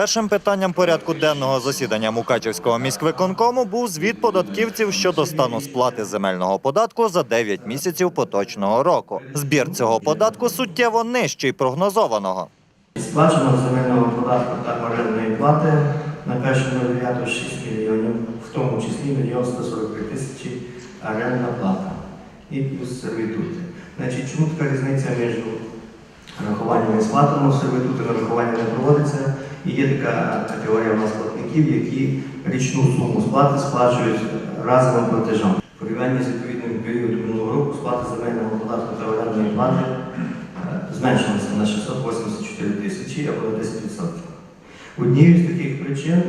Першим питанням порядку денного засідання Мукачівського міськвиконкому був звіт податківців щодо стану сплати земельного податку за 9 місяців поточного року. Збір цього податку суттєво нижчий прогнозованого. Сплачено земельного податку та орендної плати на 1.09 6 мільйонів, в тому числі 1 143 тисячі орендна плата і плюс сервітути. Значить, чому така різниця між рахуванням і сплатами сервітути? І є така категорія у нас платників, які річну суму сплати сплачують разовим платежом. В порівнянні з відповідним періодом минулого року сплата земельного податку та орендної плати е, зменшилася на 684 тисячі або на 10%. Однією з таких причин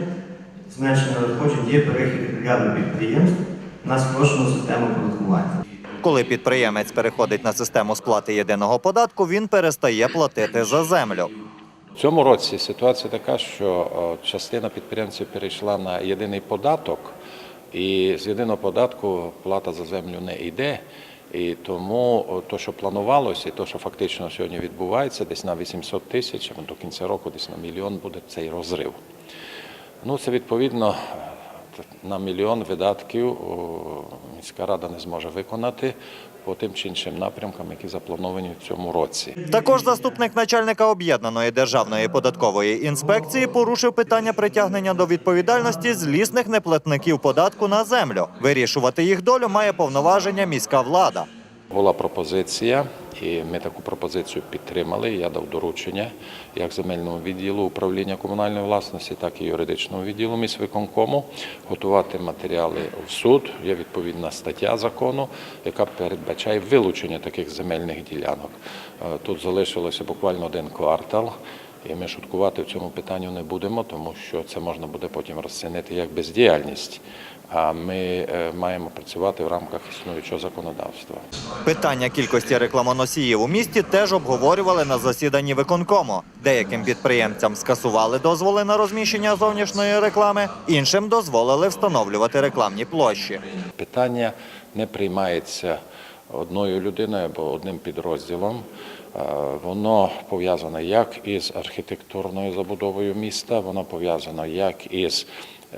зменшення надходжень є перехід ряду підприємств на спрощену систему оподаткування. Коли підприємець переходить на систему сплати єдиного податку, він перестає платити за землю. В цьому році ситуація така, що частина підприємців перейшла на єдиний податок, і з єдиного податку плата за землю не йде. І тому то, що планувалося, і то, що фактично сьогодні відбувається, десь на 800 тисяч, до кінця року десь на мільйон буде цей розрив. Ну, це відповідно на мільйон видатків міська рада не зможе виконати по тим чи іншим напрямкам, які заплановані в цьому році. Також заступник начальника об'єднаної державної податкової інспекції порушив питання притягнення до відповідальності злісних неплатників податку на землю. Вирішувати їх долю має повноваження міська влада. Була пропозиція, і ми таку пропозицію підтримали. Я дав доручення як земельному відділу управління комунальної власності, так і юридичному відділу міськвиконкому готувати матеріали в суд. Є відповідна стаття закону, яка передбачає вилучення таких земельних ділянок. Е, Тут залишилося буквально один квартал. І ми шуткувати в цьому питанню не будемо, тому що це можна буде потім розцінити як бездіяльність. А ми е, маємо працювати в рамках існуючого законодавства. Питання кількості рекламоносіїв у місті теж обговорювали на засіданні виконкому. Деяким підприємцям скасували дозволи на розміщення зовнішньої реклами, іншим дозволили встановлювати рекламні площі. Питання не приймається одною людиною або одним підрозділом. Е, Воно пов'язане як із архітектурною забудовою міста, воно пов'язано як із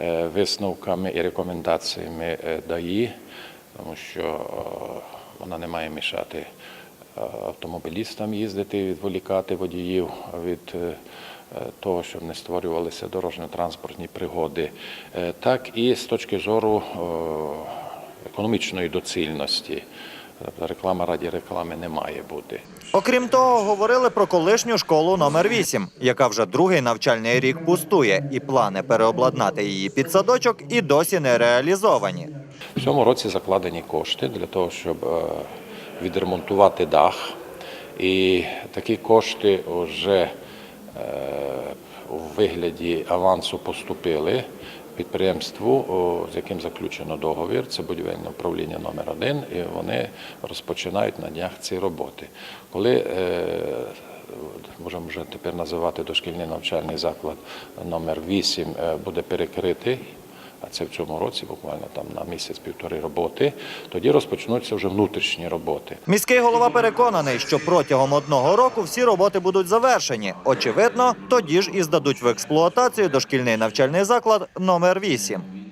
е, висновками і рекомендаціями е, ДАІ, тому що вона не має мішати автомобілістам їздити, відволікати водіїв від того, щоб не створювалися дорожньо-транспортні пригоди, так і з точки зору економічної доцільності. Тобто Реклама раді реклами не має бути. Окрім того, говорили про колишню школу номер 8 яка вже другий навчальний рік пустує, і плани переобладнати її під садочок і досі не реалізовані. В цьому році закладені кошти для того, щоб е, відремонтувати дах. І такі кошти вже е, у вигляді авансу поступили підприємству, з яким заключено договір. Це будівельне управління номер 1 і вони розпочинають на днях ці роботи. Коли е, можемо вже тепер називати дошкільний навчальний заклад номер 8 е, буде перекритий, а це в цьому році, буквально там на місяць-півтори роботи, тоді розпочнуться вже внутрішні роботи. Міський голова переконаний, що протягом одного року всі роботи будуть завершені. Очевидно, тоді ж і здадуть в експлуатацію дошкільний навчальний заклад номер 8